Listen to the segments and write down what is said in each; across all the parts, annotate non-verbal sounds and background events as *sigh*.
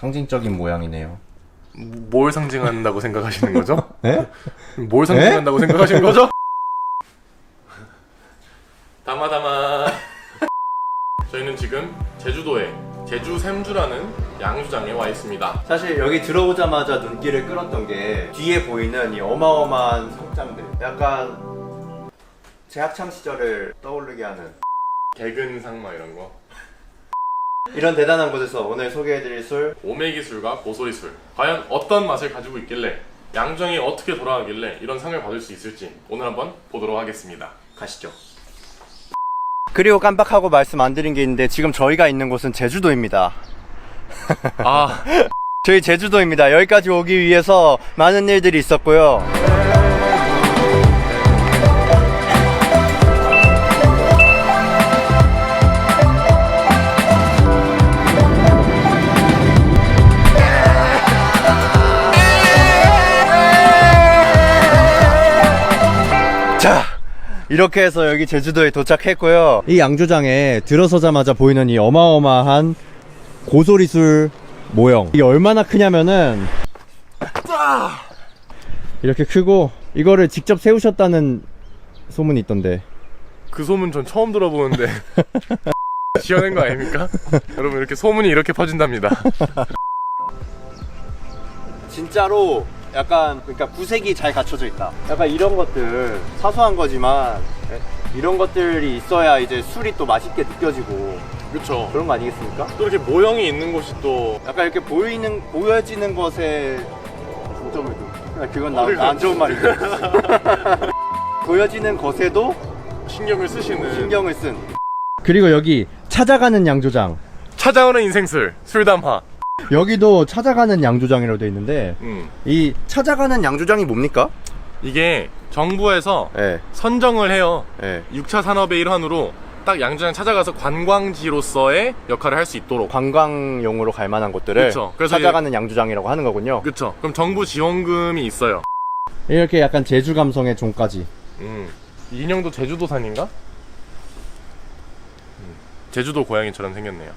상징적인 모양이네요. 뭘 상징한다고 생각하시는 거죠? *laughs* 네? 뭘 상징한다고 생각하시는 거죠? *laughs* 담아담아 저희는 지금 제주도에 제주 샘주라는 양주장에 와 있습니다 사실 여기 들어오자마자 눈길을 끌었던 게 뒤에 보이는 이 어마어마한 성장들 약간 제 학창 시절을 떠오르게 하는 개근 상마 이런 거 이런 대단한 곳에서 오늘 소개해드릴 술 오메기술과 고소리술. 과연 어떤 맛을 가지고 있길래 양주장이 어떻게 돌아가길래 이런 상을 받을 수 있을지 오늘 한번 보도록 하겠습니다. 가시죠. 그리고 깜빡하고 말씀 안 드린 게 있는데 지금 저희가 있는 곳은 제주도입니다. 아. *laughs* 저희 제주도입니다. 여기까지 오기 위해서 많은 일들이 있었고요 자 이렇게 해서 여기 제주도에 도착했고요. 이 양조장에 들어서자마자 보이는 이 어마어마한 고소리술 모형. 이게 얼마나 크냐면은 이렇게 크고 이거를 직접 세우셨다는 소문이 있던데. 그 소문 전 처음 들어보는데. *laughs* 지어낸 거 아닙니까? 여러분 이렇게 소문이 이렇게 퍼진답니다. *laughs* 진짜로 약간 그러니까 구색이 잘 갖춰져 있다 약간 이런 것들 사소한 거지만 이런 것들이 있어야 이제 술이 또 맛있게 느껴지고 그쵸 그런 거 아니겠습니까? 또 이렇게 모형이 있는 곳이 또 약간 이렇게 보이는 보여지는 것에 중점을 두. 그건 나, 어딜 안 좋은 말인데. *laughs* 보여지는 것에도 신경을 쓰시는 신경을 쓴. 그리고 여기 찾아가는 양조장. 찾아오는 인생술 술담화 여기도 찾아가는 양조장이라고 돼 있는데 음. 이 찾아가는 양조장이 뭡니까? 이게 정부에서 예, 선정을 해요 예. 6차 산업의 일환으로 딱 양주장 찾아가서 관광지로서의 역할을 할 수 있도록 관광용으로 갈 만한 곳들을 그쵸. 그래서 찾아가는 양조장이라고 하는 거군요. 그쵸 그럼 정부 지원금이 있어요 이렇게 약간 제주 감성의 종까지. 음. 이 인형도 제주도산인가? 음. 제주도 고양이처럼 생겼네요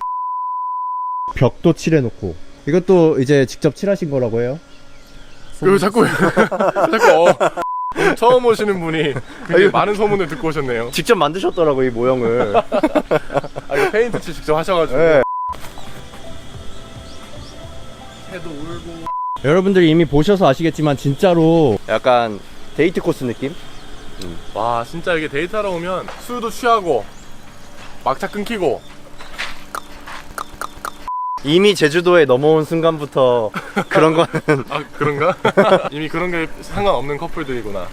벽도 칠해놓고. 이것도 이제 직접 칠하신 거라고 해요? 그 자꾸 *laughs* 자꾸 어, 오늘 처음 오시는 분이 굉장히 많은 소문을 듣고 오셨네요 직접 만드셨더라고 이 모형을. *laughs* 아 이거 페인트 칠 직접 하셔가지고 예. 새도 울고 여러분들이 이미 보셔서 아시겠지만 진짜로 약간 데이트 코스 느낌? 와 진짜 이게 데이트하러 오면 술도 취하고 막차 끊기고 이미 제주도에 넘어온 순간부터 그런 거는 아 그런가? *laughs* 이미 그런 게 상관없는 커플들이구나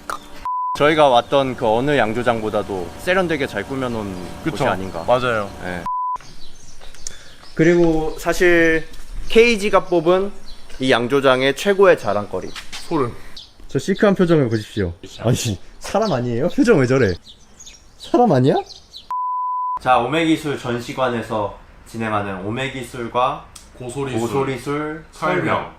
저희가 왔던 그 어느 양조장보다도 세련되게 잘 꾸며놓은 곳이 아닌가. 맞아요 예. 그리고 사실 KG가 뽑은 이 양조장의 최고의 자랑거리. 소름 저 시크한 표정을 보십시오. 아니 사람 아니에요? 표정 왜 저래? 사람 아니야? 자, 오메기술 전시관에서 진행하는 오메기술과 고소리술 고소리술 설명.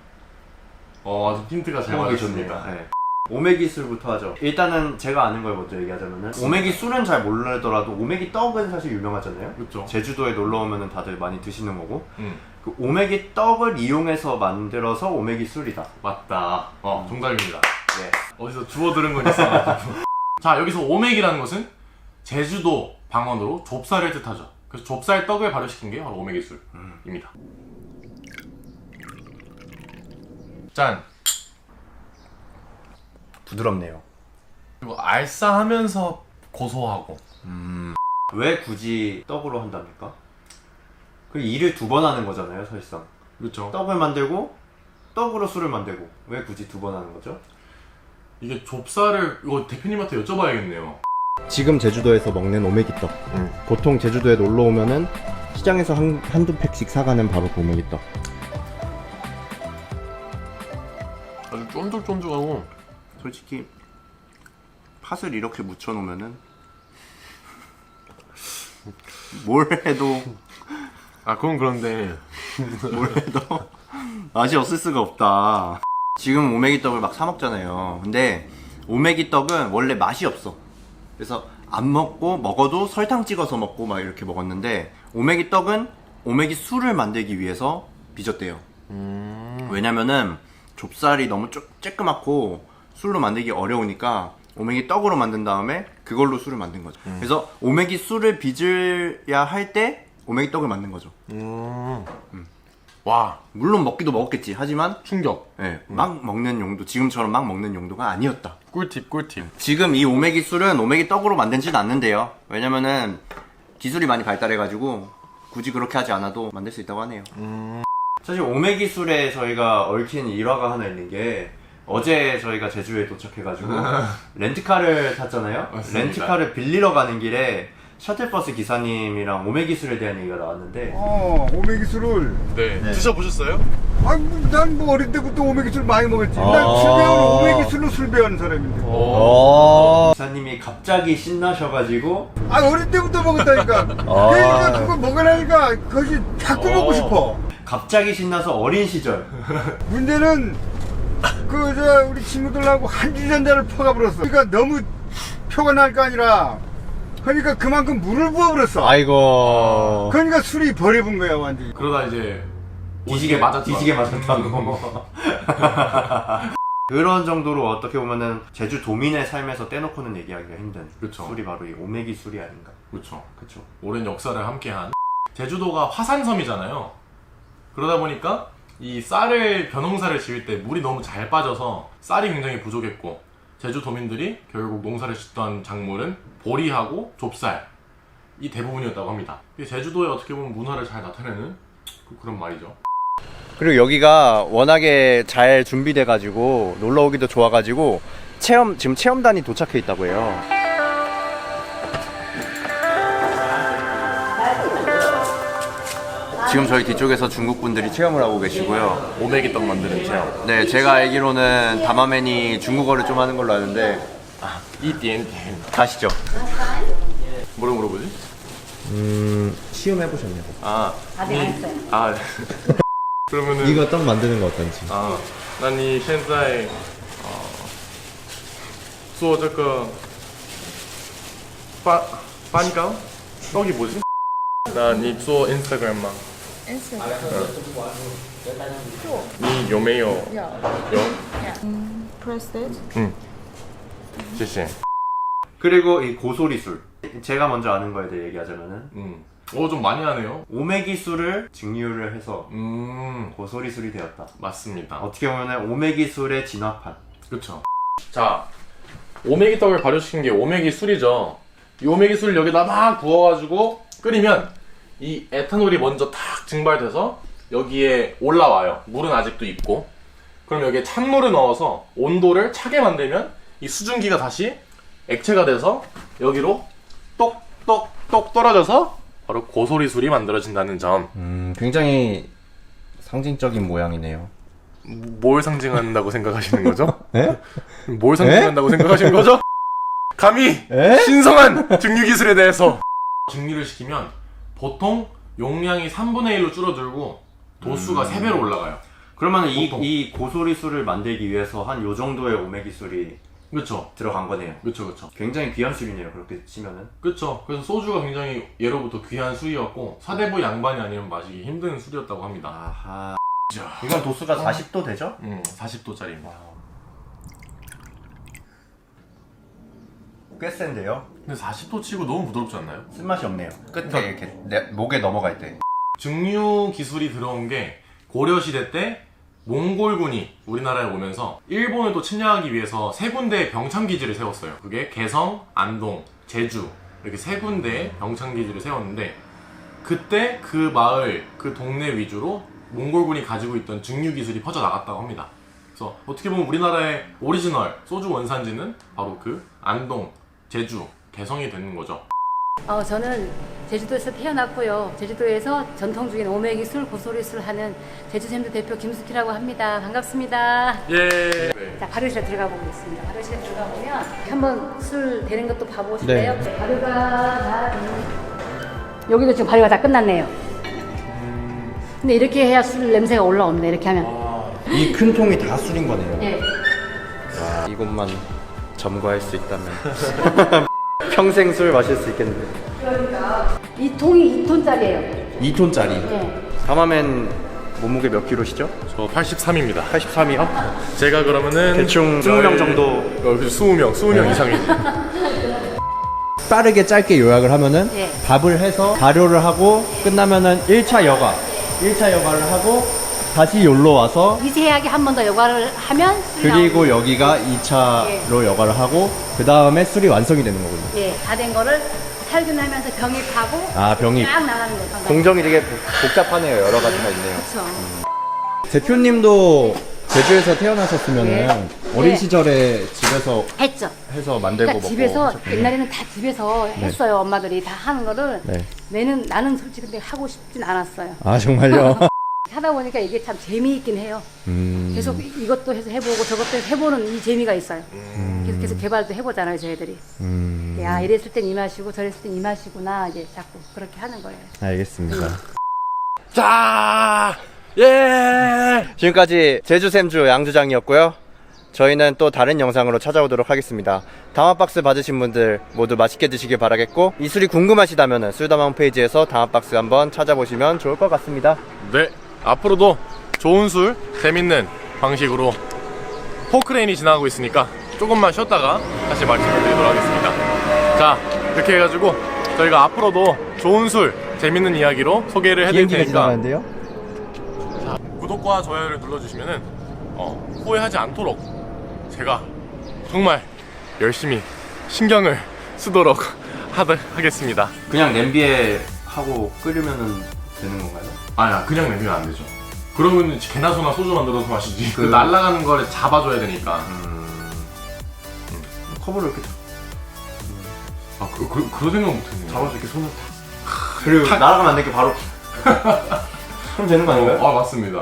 어 아주 힌트가 잘 맞았습니다. 네. 오메기술부터 하죠. 일단은 제가 아는 걸 먼저 얘기하자면은 오메기술은 잘 모르더라도 오메기 떡은 사실 유명하잖아요. 그쵸 제주도에 놀러 오면은 다들 많이 드시는 거고. 음. 그 오메기 떡을 이용해서 만들어서 오메기 술이다. 맞다. 어 정답입니다. 네. 어디서 주워 들은 건 있어가지고. *laughs* 자 여기서 오맥이라는 것은 제주도 방언으로 좁쌀을 뜻하죠 그래서 좁쌀 떡을 발효시킨 게 바로 오메기술입니다 짠 부드럽네요. 그리고 알싸하면서 고소하고 왜 굳이 떡으로 한답니까? 그 일을 두 번 하는 거잖아요, 사실상. 그렇죠 떡을 만들고 떡으로 술을 만들고 왜 굳이 두 번 하는 거죠? 이게 좁쌀을 이거 대표님한테 여쭤봐야겠네요 지금 제주도에서 먹는 오메기떡. 음. 보통 제주도에 놀러 오면은 시장에서 한, 한두 팩씩 사가는 바로 그 오메기떡. 아주 쫀득쫀득하고 솔직히 팥을 이렇게 묻혀 놓으면은 *laughs* 뭘 해도 아 그건 그런데 *laughs* 뭘 해도 맛이 없을 수가 없다. 지금 오메기 떡을 막 사 먹잖아요. 근데 오메기 떡은 원래 맛이 없어. 그래서 안 먹고 먹어도 설탕 찍어서 먹고 막 이렇게 먹었는데 오메기 떡은 오메기 술을 만들기 위해서 빚었대요. 음. 왜냐면은 좁쌀이 너무 쪼, 쬐끄맣고 술로 만들기 어려우니까 오메기 떡으로 만든 다음에 그걸로 술을 만든 거죠. 음. 그래서 오메기 술을 빚으야 할 때 오메기 떡을 만든 거죠. 음. 와 물론 먹기도 먹었겠지. 하지만 충격. 예, 막 먹는 용도, 지금처럼 막 먹는 용도가 아니었다. 꿀팁 꿀팁. 지금 이 오메기 술은 오메기 떡으로 만들진 않는데요. 왜냐면은 기술이 많이 발달해가지고 굳이 그렇게 하지 않아도 만들 수 있다고 하네요. 사실 오메기 술에 저희가 얽힌 일화가 하나 있는 게 어제 저희가 제주에 도착해가지고 *laughs* 렌트카를 탔잖아요. 맞습니다. 렌트카를 빌리러 가는 길에 셔틀버스 기사님이랑 오메 기 술에 대한 얘기가 나왔는데 어, 오메기술을. 네. 드셔보셨어요? 아, 난 뭐 어릴 때부터 오메기술 많이 먹었지. 아. 난술 배우는 오메기술로 술 배우는 사람인데. 어. 기사님이 갑자기 신나셔가지고 아, 어릴 때부터 먹었다니까. *laughs* 아. 그러니까 그거 먹으라니까 그것이 자꾸 어. 먹고 싶어. 갑자기 신나서 어린 시절 *laughs* 문제는 그 저 우리 친구들하고 한 주전자를 퍼가 버렸어. 그러니까 너무 표가 날 거 아니라 그러니까 그만큼 물을 부어 버렸어. 아이고. 그러니까 술이 버려본 거야 완전히. 그러다 이제 뒤지게 맞았 뒤지게 맞았다고. *laughs* 그런 정도로 어떻게 보면은 제주 도민의 삶에서 떼놓고는 얘기하기가 힘든 그쵸. 술이 바로 이 오메기 술이 아닌가. 그렇죠. 그렇죠. 오랜 역사를 함께한 제주도가 화산섬이잖아요. 그러다 보니까 이 쌀을 벼농사를 지을 때 물이 너무 잘 빠져서 쌀이 굉장히 부족했고 제주도민들이 결국 농사를 짓던 작물은 보리하고 좁쌀 이 대부분이었다고 합니다. 이게 제주도의 어떻게 보면 문화를 잘 나타내는 그- 그런 말이죠. 그리고 여기가 워낙에 잘 준비돼가지고 놀러 오기도 좋아가지고 체험 지금 체험단이 도착해 있다고 해요. 지금 저희 뒤쪽에서 중국 분들이 체험을 하고 계시고요. 오메기 떡 만드는 체험. 네, 제가 알기로는 다마맨이 중국어를 좀 하는 걸로 아는데 이디엔 가시죠. 뭐라 물어보지? 음, 시험 해보셨냐고. 아, 아직 안 했어요. 아 *laughs* 그러면은 이거 떡 만드는 거 어떤지.啊，那你现在啊、做这个翻翻糕，떡이 뭐지? 나你做 Instagram 吗？ Instagram 你有没有？有有， press it 谢谢。 그리고 이 고소리 술. 제가 먼저 아는 거에 대해 얘기하자면은 음, 오좀 많이 하네요. 오메기 술을 증류를 해서 음, 고소리 술이 되었다. 맞습니다. 어떻게 보면 오메기 술의 진화판. 그렇죠. 자, 오메기 떡을 발효시킨 게 오메기 술이죠. 이 오메기 술을 여기다 막 부어가지고 끓이면 이 에탄올이 먼저 탁 증발돼서 여기에 올라와요. 물은 아직도 있고. 그럼 여기에 찬물을 넣어서 온도를 차게 만들면 이 수증기가 다시 액체가 돼서 여기로 똑똑똑 떨어져서 바로 고소리 술이 만들어진다는 점. 음, 굉장히 상징적인 모양이네요. 뭘 상징한다고 생각하시는 거죠? 에? *laughs* 뭘 상징한다고 생각하시는 거죠? *laughs* 감히 에? 신성한 증류 기술에 대해서 증류를 시키면 보통 용량이 3분의 1로 줄어들고 도수가 3배로 올라가요. 그러면 이, 보통. 이 고소리 술을 만들기 위해서 한 요 정도의 오메 기 술이 그렇죠. 들어간 거네요. 그렇죠. 그렇죠. 굉장히 귀한 술이네요. 그렇게 치면은. 그렇죠. 그래서 소주가 굉장히 예로부터 귀한 술이었고 사대부 양반이 아니면 마시기 힘든 술이었다고 합니다. 아하. 자, 이건 도수가 40도 되죠? 음, 40도짜리입니다. 꽤 센데요. 근데 40도 치고 너무 부드럽지 않나요? 쓴맛이 없네요. 끝에 이렇게 내, 목에 넘어갈 때. 증류 기술이 들어온 게 고려 시대 때 몽골군이 우리나라에 오면서 일본을 또 침략하기 위해서 세 군데의 병참 기지를 세웠어요. 그게 개성, 안동, 제주 이렇게 세 군데의 병참 기지를 세웠는데 그때 그 마을, 그 동네 위주로 몽골군이 가지고 있던 증류 기술이 퍼져 나갔다고 합니다. 그래서 어떻게 보면 우리나라의 오리지널 소주 원산지는 바로 그 안동, 제주, 개성이 되는 거죠. 어, 저는 제주도에서 태어났고요. 제주도에서 전통적인 오메기 술, 고소리 술 하는 제주샘도 대표 김숙희라고 합니다. 반갑습니다. 예. 자, 발효실에 들어가 보겠습니다. 발효실에 들어가 보면 한번 술 되는 것도 봐보실래요? 네. 발효가 다 됐네. 여기도 지금 발효가 다 끝났네요. 근데 이렇게 해야 술 냄새가 올라옵니다. 이렇게 하면. 이 큰 통이 다 술인 거네요. 예. 와, 이것만 점거할 수 있다면. *laughs* 평생 술 마실 수 있겠는데. 이 통이 2톤짜리예요. 2톤짜리. 예. 다마맨 몸무게 몇 킬로시죠? 저 83입니다. 83이요? 제가 그러면은 대충 20명 정도. 어, 20명, 20명 이상입니다. 빠르게 짧게 요약을 하면은 예. 밥을 해서 발효를 하고 끝나면은 1차 여가 1차 여가를 하고 다시 여기로 와서 미세하게 한 번 더 여과를 하면 술이 그리고 나오고, 여기가 2차로 여가를 하고 그 다음에 술이 완성이 되는 거군요 예, 다 된 거를 살균하면서 병입하고 아 병이 딱 나가는 거예요. 공정이 되게 복- 복잡하네요. 여러 가지가 있네요. 그렇죠. 대표님도 제주에서 태어나셨으면 은 네. 어린 네. 시절에 집에서 했죠. 해서 만들고 그러니까 먹고 집에서 하셨군요. 옛날에는 다 집에서 했어요. 엄마들이 다 하는 거를 네. 내는 나는 솔직히 근데 하고 싶진 않았어요. 아 정말요? *laughs* 하다 보니까 이게 참 재미있긴 해요. 음, 계속 이것도 해서 해보고 저것도 해서 해보는 이 재미가 있어요. 계속 계속 개발도 해보잖아요, 저희들이. 음, 야 이랬을 땐 이 맛이고 저랬을 땐 이 맛이구나 이제 자꾸 그렇게 하는 거예요. 알겠습니다 자, 예. 지금까지 제주샘주 양주장이었고요. 저희는 또 다른 영상으로 찾아오도록 하겠습니다. 다마박스 받으신 분들 모두 맛있게 드시길 바라겠고 이 술이 궁금하시다면 술다마 홈페이지에서 다마박스 한번 찾아보시면 좋을 것 같습니다. 네, 앞으로도 좋은 술, 재밌는 방식으로 포크레인이 지나가고 있으니까 조금만 쉬었다가 다시 말씀을 드리도록 하겠습니다. 자, 이렇게 해가지고 저희가 앞으로도 좋은 술, 재밌는 이야기로 소개를 해드릴 비행기가 테니까 지나가는데요? 구독과 좋아요를 눌러주시면은 어, 후회하지 않도록 제가 정말 열심히 신경을 쓰도록 *laughs* 하겠습니다. 그냥 냄비에 하고 끓이면 되는 건가요? 아야 그냥 내면 안 되죠. 그러면 개나 소나 소주 만들어서 마시지. 그 그- 날아가는 거를 잡아줘야 되니까. 컵으로 이렇게 아, 그, 그, 그런 생각 못했네요. 잡아서 이렇게 손을 그리고 날아가면 안 되게 바로 *laughs* 그럼 되는 거 아닌가요? 아, 맞습니다.